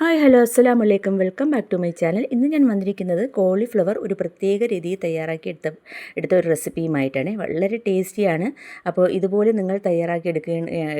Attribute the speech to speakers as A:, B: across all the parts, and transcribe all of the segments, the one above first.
A: Hi hello അസ്സാം വലൈക്കും welcome back to my channel. ഇന്ന് ഞാൻ വന്നിരിക്കുന്നത് കോളിഫ്ലവർ ഒരു പ്രത്യേക രീതിയിൽ തയ്യാറാക്കി എടുത്ത എടുത്ത ഒരു റെസിപ്പിയുമായിട്ടാണ്. വളരെ ടേസ്റ്റിയാണ്. അപ്പോൾ ഇതുപോലെ നിങ്ങൾ തയ്യാറാക്കി എടുക്കുക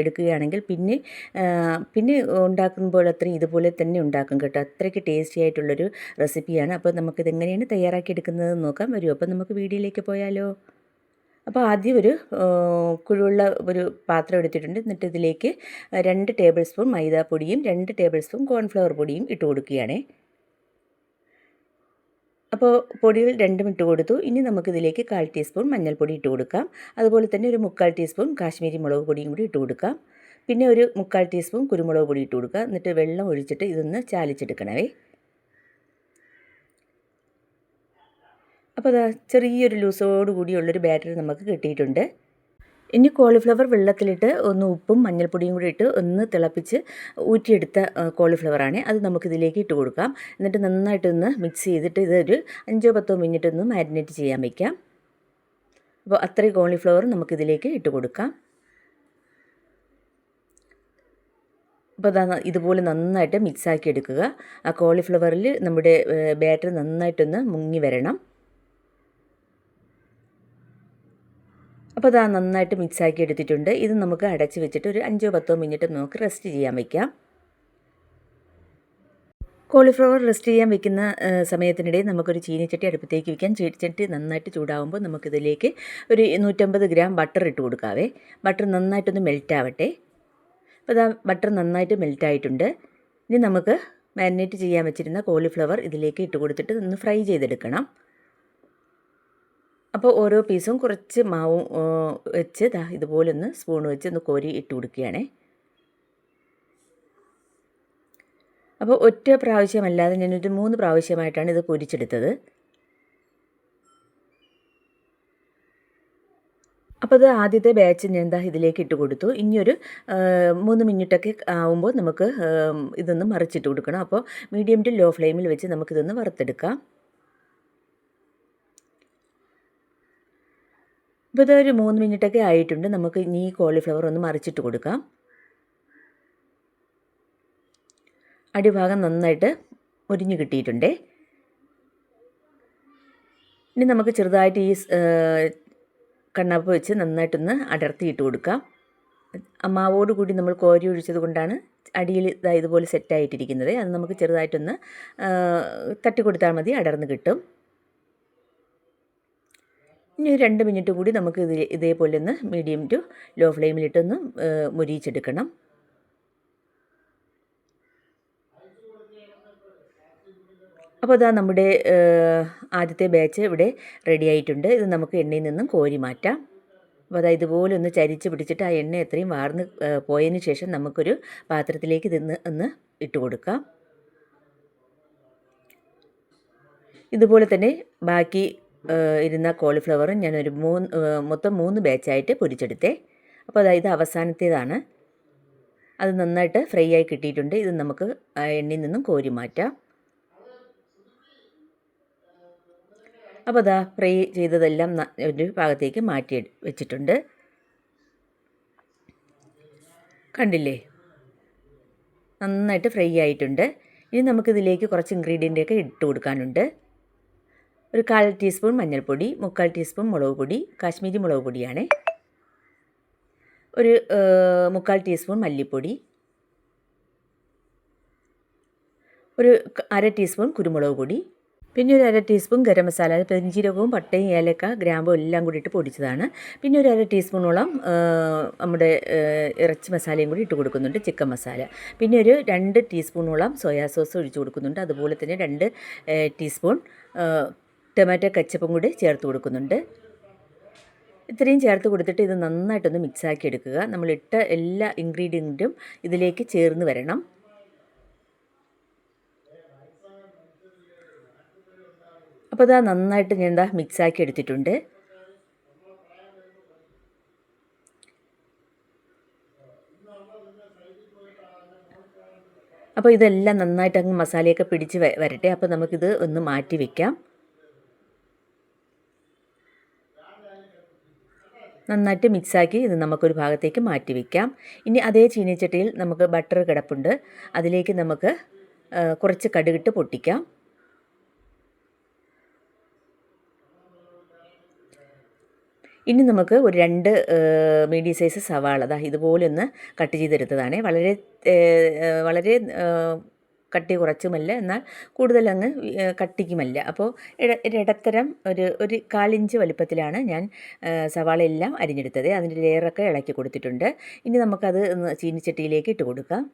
A: എടുക്കുകയാണെങ്കിൽ പിന്നെ പിന്നെ ഉണ്ടാക്കുമ്പോൾ അത്രയും ഇതുപോലെ തന്നെ ഉണ്ടാക്കും കേട്ടോ. അത്രയ്ക്ക് ടേസ്റ്റി ആയിട്ടുള്ളൊരു റെസിപ്പിയാണ്. അപ്പോൾ നമുക്കിത് എങ്ങനെയാണ് തയ്യാറാക്കി എടുക്കുന്നതെന്ന് നോക്കാം. വരൂ. അപ്പോൾ നമുക്ക് വീഡിയോയിലേക്ക് പോയാലോ? അപ്പോൾ ആദ്യം ഒരു കുഴുള്ള ഒരു പാത്രം എടുത്തിട്ടുണ്ട്. എന്നിട്ട് ഇതിലേക്ക് രണ്ട് ടേബിൾ സ്പൂൺ മൈദാപ്പൊടിയും രണ്ട് ടേബിൾ സ്പൂൺ കോൺഫ്ലവർ പൊടിയും ഇട്ട് കൊടുക്കുകയാണേ. അപ്പോൾ പൊടികൾ രണ്ടും ഇട്ട് കൊടുത്തു. ഇനി നമുക്കിതിലേക്ക് കാൽ ടീസ്പൂൺ മഞ്ഞൾപ്പൊടി ഇട്ട് കൊടുക്കാം. അതുപോലെ തന്നെ ഒരു മുക്കാൽ ടീസ്പൂൺ കാശ്മീരി മുളക് പൊടിയും കൂടി ഇട്ട് കൊടുക്കാം. പിന്നെ ഒരു മുക്കാൽ ടീസ്പൂൺ കുരുമുളക് പൊടി ഇട്ട് കൊടുക്കുക. എന്നിട്ട് വെള്ളം ഒഴിച്ചിട്ട് ഇതൊന്ന് ചാലിച്ചെടുക്കണവേ. അപ്പോൾ അതാ ചെറിയൊരു ലൂസോട് കൂടിയുള്ളൊരു ബാറ്ററി നമുക്ക് കിട്ടിയിട്ടുണ്ട്. ഇനി കോളിഫ്ലവർ വെള്ളത്തിലിട്ട് ഒന്ന് ഉപ്പും മഞ്ഞൾപ്പൊടിയും കൂടി ഇട്ട് ഒന്ന് തിളപ്പിച്ച് ഊറ്റിയെടുത്ത കോളിഫ്ലവറാണ്. അത് നമുക്കിതിലേക്ക് ഇട്ട് കൊടുക്കാം. എന്നിട്ട് നന്നായിട്ടൊന്ന് മിക്സ് ചെയ്തിട്ട് ഇതൊരു അഞ്ചോ പത്തോ മിനിറ്റ് ഒന്ന് മാരിനേറ്റ് ചെയ്യാൻ വയ്ക്കാം അപ്പോൾ അത്രയും കോളിഫ്ലവർ നമുക്കിതിലേക്ക് ഇട്ട് കൊടുക്കാം. അപ്പോൾ അതാ ഇതുപോലെ നന്നായിട്ട് മിക്സാക്കി എടുക്കുക. ആ കോളിഫ്ലവറിൽ നമ്മുടെ ബാറ്റർ നന്നായിട്ടൊന്ന് മുങ്ങി വരണം. അപ്പോൾ അതാ നന്നായിട്ട് മിക്സാക്കി എടുത്തിട്ടുണ്ട്. ഇത് നമുക്ക് അടച്ച് വെച്ചിട്ട് ഒരു അഞ്ചോ പത്തോ മിനിറ്റ് നമുക്ക് റെസ്റ്റ് ചെയ്യാൻ വയ്ക്കാം കോളിഫ്ലവർ റെസ്റ്റ് ചെയ്യാൻ വെക്കുന്ന സമയത്തിനിടെ നമുക്കൊരു ചീനിച്ചട്ടി അടുപ്പത്തേക്ക് വയ്ക്കാം ചീനിച്ചട്ടി നന്നായിട്ട് ചൂടാവുമ്പോൾ നമുക്കിതിലേക്ക് ഒരു നൂറ്റമ്പത് ഗ്രാം ബട്ടർ ഇട്ട് കൊടുക്കാവേ. ബട്ടർ നന്നായിട്ടൊന്ന് മെൽറ്റാവട്ടെ. അപ്പോൾ ഇതാ ബട്ടർ നന്നായിട്ട് മെൽറ്റായിട്ടുണ്ട്. ഇനി നമുക്ക് മാരിനേറ്റ് ചെയ്യാൻ വെച്ചിരുന്ന കോളിഫ്ലവർ ഇതിലേക്ക് ഇട്ട് കൊടുത്തിട്ട് ഒന്ന് ഫ്രൈ ചെയ്തെടുക്കണം. അപ്പോൾ ഓരോ പീസും കുറച്ച് മാവും വെച്ച് ദാ ഇതുപോലെ ഒന്ന് സ്പൂൺ വെച്ച് ഒന്ന് കോരി ഇട്ട് കൊടുക്കുകയാണേ. അപ്പോൾ ഒറ്റ പ്രാവശ്യമല്ലാതെ ഞാനൊരു മൂന്ന് പ്രാവശ്യമായിട്ടാണ് ഇത് പൊരിച്ചെടുത്തത്. അപ്പോൾ അത് ആദ്യത്തെ ബാച്ച് ഞാൻ എന്താ ഇതിലേക്ക് ഇട്ട് കൊടുത്തു. ഇനിയൊരു മൂന്ന് മിനിറ്റൊക്കെ ആവുമ്പോൾ നമുക്ക് ഇതൊന്ന് മറിച്ചിട്ട് കൊടുക്കണം. അപ്പോൾ മീഡിയം ടു ലോ ഫ്ലെയിമിൽ വെച്ച് നമുക്കിതൊന്ന് വറുത്തെടുക്കാം. ഇപ്പോൾ ഇതൊരു മൂന്ന് മിനിറ്റൊക്കെ ആയിട്ടുണ്ട്. നമുക്ക് ഇനി ഈ കോളിഫ്ലവർ ഒന്ന് മറിച്ചിട്ട് കൊടുക്കാം. അടിഭാഗം നന്നായിട്ട് ഒരിഞ്ഞ് കിട്ടിയിട്ടുണ്ടേ. ഇനി നമുക്ക് ചെറുതായിട്ട് ഈ കണ്ണപ്പ് വെച്ച് നന്നായിട്ടൊന്ന് അടർത്തിയിട്ട് കൊടുക്കാം. അമ്മാവോട് കൂടി നമ്മൾ കോരി ഒഴിച്ചത് കൊണ്ടാണ് അടിയിൽ ഇതാ ഇതുപോലെ സെറ്റായിട്ടിരിക്കുന്നത് അത് നമുക്ക് ചെറുതായിട്ടൊന്ന് തട്ടിക്കൊടുത്താൽ തട്ടി കൊടുത്താൽ മതി അടർന്ന് കിട്ടും. ഇനി രണ്ട് മിനിറ്റ് കൂടി നമുക്ക് ഇത് ഇതേപോലെ ഒന്ന് മീഡിയം ടു ലോ ഫ്ലെയിമിലിട്ടൊന്ന് മുരിയിച്ചെടുക്കണം. അപ്പോൾ അതാ നമ്മുടെ ആദ്യത്തെ ബാച്ച് ഇവിടെ റെഡി ആയിട്ടുണ്ട്. ഇത് നമുക്ക് എണ്ണയിൽ നിന്നും കോരി മാറ്റാം. അപ്പോൾ അതാ ഇതുപോലെ ഒന്ന് ചരിച്ച് പിടിച്ചിട്ട് ആ എണ്ണ എത്രയും വാർന്ന് പോയതിന് ശേഷം നമുക്കൊരു പാത്രത്തിലേക്ക് ഇതിന്ന് ഒന്ന് ഇട്ട് കൊടുക്കാം. ഇതുപോലെ തന്നെ ബാക്കി ഇരുന്ന കോളിഫ്ലവറും ഞാനൊരു മൂന്ന് മൊത്തം മൂന്ന് ബാച്ചായിട്ട് പൊരിച്ചെടുത്തേ. അപ്പോൾ അതായത് അവസാനത്തേതാണ്. അത് നന്നായിട്ട് ഫ്രൈ ആയി കിട്ടിയിട്ടുണ്ട്. ഇത് നമുക്ക് എണ്ണയിൽ നിന്നും കോരി മാറ്റാം. അപ്പോൾ അതാ ഫ്രൈ ചെയ്തതെല്ലാം ഒരു ഭാഗത്തേക്ക് മാറ്റി വെച്ചിട്ടുണ്ട്. കണ്ടില്ലേ? നന്നായിട്ട് ഫ്രൈ ആയിട്ടുണ്ട്. ഇനി നമുക്കിതിലേക്ക് കുറച്ച് ഇൻഗ്രീഡിയന്റ് ഒക്കെ ഇട്ട് കൊടുക്കാനുണ്ട്. ഒരു കാൽ ടീസ്പൂൺ മഞ്ഞൾപ്പൊടി മുക്കാൽ ടീസ്പൂൺ മുളക് പൊടി കാശ്മീരി മുളക് പൊടിയാണ്. ഒരു മുക്കാൽ ടീസ്പൂൺ മല്ലിപ്പൊടി. ഒരു അര ടീസ്പൂൺ കുരുമുളക് പൊടി. പിന്നെ ഒരു അര ടീസ്പൂൺ ഗരം മസാല പെരിഞ്ചീരകവും പട്ടയും ഏലക്ക ഗ്രാമ്പും എല്ലാം കൂടിയിട്ട് പൊടിച്ചതാണ്. പിന്നെ ഒരു അര ടീസ്പൂണോളം നമ്മുടെ ഇറച്ചി മസാലയും കൂടി ഇട്ട് കൊടുക്കുന്നുണ്ട് ചിക്കൻ മസാല. പിന്നെ ഒരു രണ്ട് ടീസ്പൂണോളം സോയാ സോസ് ഒഴിച്ച് കൊടുക്കുന്നുണ്ട്. അതുപോലെ തന്നെ രണ്ട് ടീസ്പൂൺ ടൊമാറ്റോ കച്ചപ്പും കൂടി ചേർത്ത് കൊടുക്കുന്നുണ്ട്. ഇത്രയും ചേർത്ത് കൊടുത്തിട്ട് ഇത് നന്നായിട്ടൊന്ന് മിക്സാക്കി എടുക്കുക. നമ്മളിട്ട എല്ലാ ഇൻഗ്രീഡിയന്റും ഇതിലേക്ക് ചേർന്ന് വരണം. അപ്പോൾ ഇതാ നന്നായിട്ട് ഞാൻ എന്താ മിക്സാക്കി എടുത്തിട്ടുണ്ട്. അപ്പോൾ ഇതെല്ലാം നന്നായിട്ട് അങ്ങ് മസാലയൊക്കെ പിടിച്ച് വരട്ടെ. അപ്പോൾ നമുക്കിത് ഒന്ന് മാറ്റി വെക്കാം. നന്നായിട്ട് മിക്സാക്കി ഇത് നമുക്കൊരു ഭാഗത്തേക്ക് മാറ്റി വയ്ക്കാം ഇനി അതേ ചീനിച്ചട്ടിയിൽ നമുക്ക് ബട്ടർ കിടപ്പുണ്ട്. അതിലേക്ക് നമുക്ക് കുറച്ച് കടുകിട്ട് പൊട്ടിക്കാം. ഇനി നമുക്ക് ഒരു രണ്ട് മീഡിയം സൈസ് സവാള ദാ ഇതുപോലെ ഒന്ന് കട്ട് ചെയ്തെടുത്തതാണ്. വളരെ വളരെ കട്ടി കുറച്ചുമല്ല എന്നാൽ കൂടുതലങ്ങ് കട്ടിക്കുമല്ല. അപ്പോൾ ഇടത്തരം ഒരു ഒരു കാലിഞ്ച് വലിപ്പത്തിലാണ് ഞാൻ സവാള എല്ലാം അരിഞ്ഞെടുത്തത്. അതിന്റെ ലെയറൊക്കെ ഇളക്കി കൊടുത്തിട്ടുണ്ട്. ഇനി നമുക്കത് ചീനിച്ചട്ടിയിലേക്ക് ഇട്ട് കൊടുക്കാം.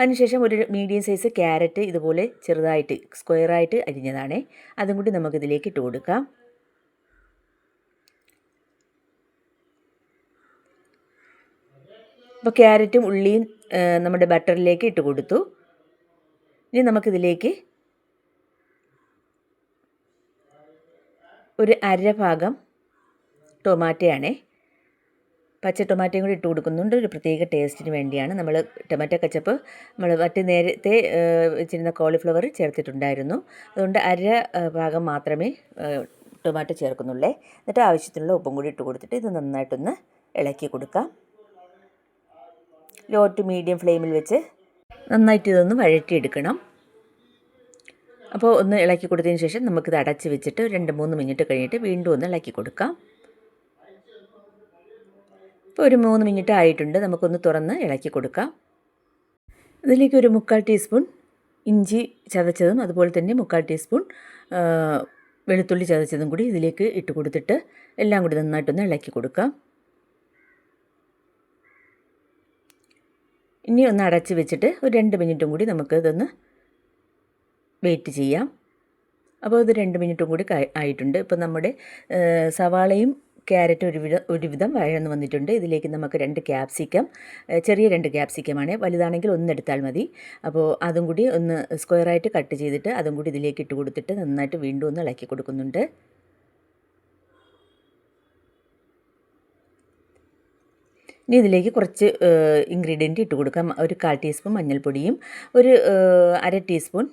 A: അതിനുശേഷം ഒരു മീഡിയം സൈസ് ക്യാരറ്റ് ഇതുപോലെ ചെറുതായിട്ട് സ്ക്വയറായിട്ട് അരിഞ്ഞതാണ്. അതും കൂടി നമുക്കിതിലേക്ക് ഇട്ട് കൊടുക്കാം. അപ്പോൾ ക്യാരറ്റും ഉള്ളിയും നമ്മുടെ ബട്ടറിലേക്ക് ഇട്ട് കൊടുത്തു. ഇനി നമുക്കിതിലേക്ക് ഒരു അര ഭാഗം ടൊമാറ്റോയാണേ. പച്ച ടൊമാറ്റോയും കൂടി ഇട്ട് കൊടുക്കുന്നുണ്ട്. ഒരു പ്രത്യേക ടേസ്റ്റിന് വേണ്ടിയാണ് നമ്മൾ ടൊമാറ്റോ കച്ചപ്പ് നമ്മൾ മറ്റ് നേരത്തെ വെച്ചിരുന്ന കോളിഫ്ലവർ ചേർത്തിട്ടുണ്ടായിരുന്നു. അതുകൊണ്ട് അര ഭാഗം മാത്രമേ ടൊമാറ്റോ ചേർക്കുന്നുള്ളേ. എന്നിട്ട് ആവശ്യത്തിനുള്ള ഉപ്പും കൂടി ഇട്ട് കൊടുത്തിട്ട് ഇത് നന്നായിട്ടൊന്ന് ഇളക്കി കൊടുക്കാം. ലോ ടു മീഡിയം ഫ്ലെയിമിൽ വെച്ച് നന്നായിട്ട് ഇതൊന്ന് വഴറ്റിയെടുക്കണം. അപ്പോൾ ഒന്ന് ഇളക്കി കൊടുത്തതിന് ശേഷം നമുക്കിത് അടച്ച് വെച്ചിട്ട് രണ്ട് മൂന്ന് മിനിറ്റ് കഴിഞ്ഞിട്ട് വീണ്ടും ഒന്ന് ഇളക്കി കൊടുക്കാം. ഇപ്പോൾ ഒരു മൂന്ന് മിനിറ്റ് ആയിട്ടുണ്ട് നമുക്കൊന്ന് തുറന്ന് ഇളക്കി കൊടുക്കാം. ഇതിലേക്ക് ഒരു മുക്കാൽ ടീസ്പൂൺ ഇഞ്ചി ചതച്ചതും അതുപോലെ തന്നെ മുക്കാൽ ടീസ്പൂൺ വെളുത്തുള്ളി ചതച്ചതും കൂടി ഇതിലേക്ക് ഇട്ട് കൊടുത്തിട്ട് എല്ലാം കൂടി നന്നായിട്ടൊന്ന് ഇളക്കി കൊടുക്കാം. ഇനി ഒന്ന് അടച്ച് വെച്ചിട്ട് ഒരു രണ്ട് മിനിറ്റും കൂടി നമുക്ക് ഇതൊന്ന് വെയിറ്റ് ചെയ്യാം. അപ്പോൾ ഇത് രണ്ട് മിനിറ്റും കൂടി ആയിട്ടുണ്ട്. ഇപ്പോൾ നമ്മുടെ സവാളയും ക്യാരറ്റ് ഒരുവിധം ഒരുവിധം വഴന്ന് വന്നിട്ടുണ്ട്. ഇതിലേക്ക് നമുക്ക് രണ്ട് ക്യാപ്സിക്കം ചെറിയ രണ്ട് ക്യാപ്സിക്കമാണ്. വലുതാണെങ്കിൽ ഒന്നെടുത്താൽ മതി. അപ്പോൾ അതും കൂടി ഒന്ന് സ്ക്വയറായിട്ട് കട്ട് ചെയ്തിട്ട് അതും കൂടി ഇതിലേക്ക് ഇട്ട് കൊടുത്തിട്ട് നന്നായിട്ട് വീണ്ടും ഒന്ന് ഇളക്കി കൊടുക്കുന്നുണ്ട്. ഇനി ഇതിലേക്ക് കുറച്ച് ഇൻഗ്രീഡിയന്റ് ഇട്ട് കൊടുക്കാം. ഒരു കാൽ ടീസ്പൂൺ മഞ്ഞൾപ്പൊടിയും ഒരു അര ടീസ്പൂൺ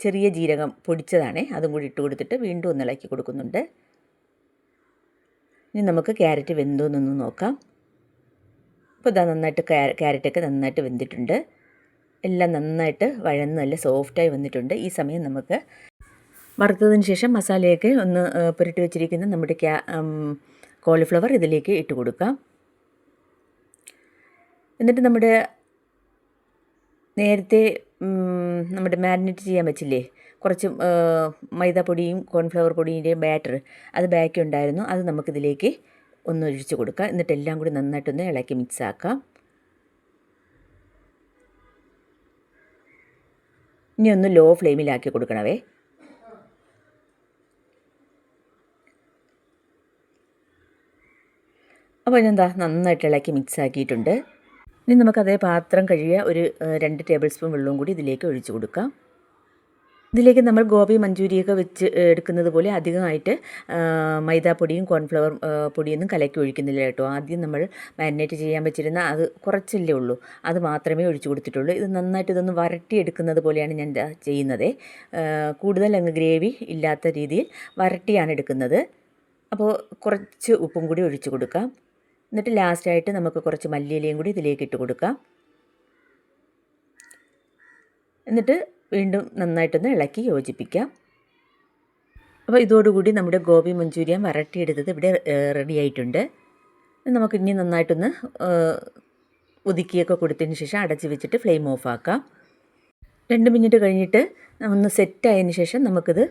A: ചെറിയ ജീരകം പൊടിച്ചതാണേ അതും കൂടി ഇട്ട് കൊടുത്തിട്ട് വീണ്ടും ഒന്ന് ഇളക്കി കൊടുക്കുന്നുണ്ട്. ഇനി നമുക്ക് ക്യാരറ്റ് വെന്തോ എന്നൊന്ന് നോക്കാം. അപ്പോൾ ഇതാ നന്നായിട്ട് ക്യാ- ക്യാരറ്റൊക്കെ നന്നായിട്ട് വെന്തിട്ടുണ്ട്. എല്ലാം നന്നായിട്ട് വഴന്ന് നല്ല സോഫ്റ്റായി വന്നിട്ടുണ്ട്. ഈ സമയം നമുക്ക് വറുത്തതിന് ശേഷം മസാലയൊക്കെ ഒന്ന് പുരട്ടി വെച്ചിരിക്കുന്ന നമ്മുടെ ക്യാ കോളിഫ്ലവർ ഇതിലേക്ക് ഇട്ട് കൊടുക്കാം. എന്നിട്ട് നമ്മുടെ നേരത്തെ നമ്മുടെ മാരിനേറ്റ് ചെയ്യാൻ വെച്ചില്ലേ? കുറച്ച് മൈദാപ്പൊടിയും കോൺഫ്ലവർ പൊടിയുടെയും ബാറ്റർ അത് ബാക്കി ഉണ്ടായിരുന്നു. അത് നമുക്കിതിലേക്ക് ഒന്ന് ഒഴിച്ചു കൊടുക്കുക എന്നിട്ട് എല്ലാം കൂടി നന്നായിട്ടൊന്ന് ഇളക്കി മിക്സ് ആക്കാം. ഇനി ഒന്ന് ലോ ഫ്ലെയിമിലാക്കി കൊടുക്കണവേ. അപ്പോൾ എന്താ നന്നായിട്ട് ഇളക്കി മിക്സ് ആക്കിയിട്ടുണ്ട്. ഇനി നമുക്ക് അതേ പാത്രം കഴുകിയ ഒരു രണ്ട് ടേബിൾ സ്പൂൺ വെള്ളവും കൂടി ഇതിലേക്ക് ഒഴിച്ചു കൊടുക്കാം. ഇതിലേക്ക് നമ്മൾ ഗോപി മഞ്ചൂരിയൊക്കെ വെച്ച് എടുക്കുന്നത് പോലെ അധികമായിട്ട് മൈദാപ്പൊടിയും കോൺഫ്ലവർ പൊടിയൊന്നും കലക്കി ഒഴിക്കുന്നില്ല കേട്ടോ. ആദ്യം നമ്മൾ മാരിനേറ്റ് ചെയ്യാൻ വെച്ചിരുന്ന അത് കുറച്ചല്ലേ ഉള്ളൂ. അത് മാത്രമേ ഒഴിച്ചു കൊടുത്തിട്ടുള്ളൂ. ഇത് നന്നായിട്ട് ഇതൊന്ന് വരട്ടിയെടുക്കുന്നത് പോലെയാണ് ഞാൻ ചെയ്യുന്നത്. കൂടുതൽ അങ്ങ് ഗ്രേവി ഇല്ലാത്ത രീതിയിൽ വരട്ടിയാണ് എടുക്കുന്നത്. അപ്പോൾ കുറച്ച് ഉപ്പും കൂടി ഒഴിച്ചു കൊടുക്കാം. എന്നിട്ട് ലാസ്റ്റായിട്ട് നമുക്ക് കുറച്ച് മല്ലിയിലയും കൂടി ഇതിലേക്ക് ഇട്ട് കൊടുക്കാം. എന്നിട്ട് വീണ്ടും നന്നായിട്ടൊന്ന് ഇളക്കി യോജിപ്പിക്കാം. അപ്പോൾ ഇതോടുകൂടി നമ്മുടെ ഗോപി മഞ്ചൂരിയൻ വരട്ടിയെടുത്തത് ഇവിടെ റെഡി ആയിട്ടുണ്ട്. നമുക്ക് ഇനി നന്നായിട്ടൊന്ന് ഒതുക്കിയൊക്കെ കൊടുത്തതിന് ശേഷം അടച്ച് വെച്ചിട്ട് ഫ്ലെയിം ഓഫ് ആക്കാം. രണ്ട് മിനിറ്റ് കഴിഞ്ഞിട്ട് ഒന്ന് സെറ്റ് ആയതിന് ശേഷം നമുക്കിത്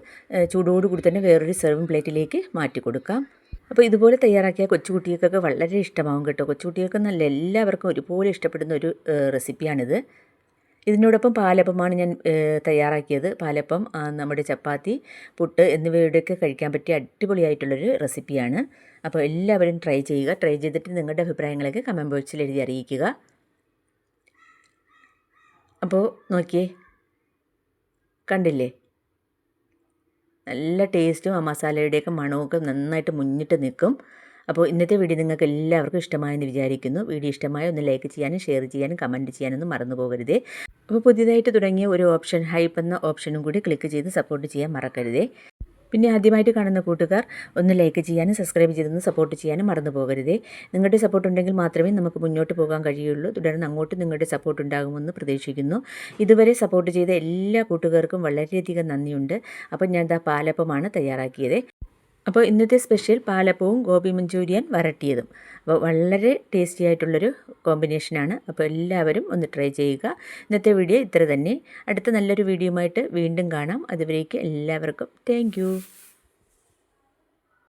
A: ചൂടോടുകൂടി തന്നെ വേറൊരു സെർവിങ് പ്ലേറ്റിലേക്ക് മാറ്റി കൊടുക്കാം. അപ്പോൾ ഇതുപോലെ തയ്യാറാക്കിയ കൊച്ചുകുട്ടികൾക്കൊക്കെ വളരെ ഇഷ്ടമാവും കേട്ടോ. കൊച്ചുകുട്ടികൾക്ക് നല്ല എല്ലാവർക്കും ഒരുപോലെ ഇഷ്ടപ്പെടുന്ന ഒരു റെസിപ്പിയാണിത്. ഇതിനോടൊപ്പം പാലപ്പമാണ് ഞാൻ തയ്യാറാക്കിയത്. പാലപ്പം നമ്മുടെ ചപ്പാത്തി പുട്ട് എന്നിവയുടെയൊക്കെ കഴിക്കാൻ പറ്റിയ അടിപൊളിയായിട്ടുള്ളൊരു റെസിപ്പിയാണ്. അപ്പോൾ എല്ലാവരും ട്രൈ ചെയ്യുക. ട്രൈ ചെയ്തിട്ട് നിങ്ങളുടെ അഭിപ്രായങ്ങളൊക്കെ കമന്റ് ബോക്സിൽ എഴുതി അറിയിക്കുക. അപ്പോൾ നോക്കിയേ. കണ്ടില്ലേ? നല്ല ടേസ്റ്റും ആ മസാലയുടെയൊക്കെ മണമൊക്കെ നന്നായിട്ട് മുന്നിട്ട് നിൽക്കും. അപ്പോൾ ഇന്നത്തെ വീഡിയോ നിങ്ങൾക്ക് എല്ലാവർക്കും ഇഷ്ടമായെന്ന് വിചാരിക്കുന്നു. വീഡിയോ ഇഷ്ടമായ ഒന്ന് ലൈക്ക് ചെയ്യാനും ഷെയർ ചെയ്യാനും കമന്റ് ചെയ്യാനൊന്നും മറന്നു പോകരുതേ. അപ്പോൾ പുതിയതായിട്ട് തുടങ്ങിയ ഒരു ഓപ്ഷൻ ഹൈപ്പ് എന്ന ഓപ്ഷനും കൂടി ക്ലിക്ക് ചെയ്ത് സപ്പോർട്ട് ചെയ്യാൻ മറക്കരുതേ. പിന്നെ ആദ്യമായിട്ട് കാണുന്ന കൂട്ടുകാർ ഒന്ന് ലൈക്ക് ചെയ്യാനും സബ്സ്ക്രൈബ് ചെയ്തൊന്ന് സപ്പോർട്ട് ചെയ്യാനും മറന്നു പോകരുതേ. നിങ്ങളുടെ സപ്പോർട്ട് ഉണ്ടെങ്കിൽ മാത്രമേ നമുക്ക് മുന്നോട്ട് പോകാൻ കഴിയുള്ളൂ. തുടർന്ന് അങ്ങോട്ട് നിങ്ങളുടെ സപ്പോർട്ട് ഉണ്ടാകുമെന്ന് പ്രതീക്ഷിക്കുന്നു. ഇതുവരെ സപ്പോർട്ട് ചെയ്ത എല്ലാ കൂട്ടുകാർക്കും വളരെയധികം നന്ദിയുണ്ട്. അപ്പം ഞാൻ ദാ പാലപ്പമാണ് തയ്യാറാക്കിയത്. അപ്പോൾ ഇന്നത്തെ സ്പെഷ്യൽ പാലപ്പവും ഗോപി മഞ്ചൂരിയൻ വരട്ടിയതും. അപ്പോൾ വളരെ ടേസ്റ്റി ആയിട്ടുള്ളൊരു കോമ്പിനേഷനാണ്. അപ്പോൾ എല്ലാവരും ഒന്ന് ട്രൈ ചെയ്യുക. ഇന്നത്തെ വീഡിയോ ഇത്ര തന്നെ. അടുത്ത നല്ലൊരു വീഡിയോയുമായിട്ട് വീണ്ടും കാണാം. അതുവരേക്ക് എല്ലാവർക്കും താങ്ക്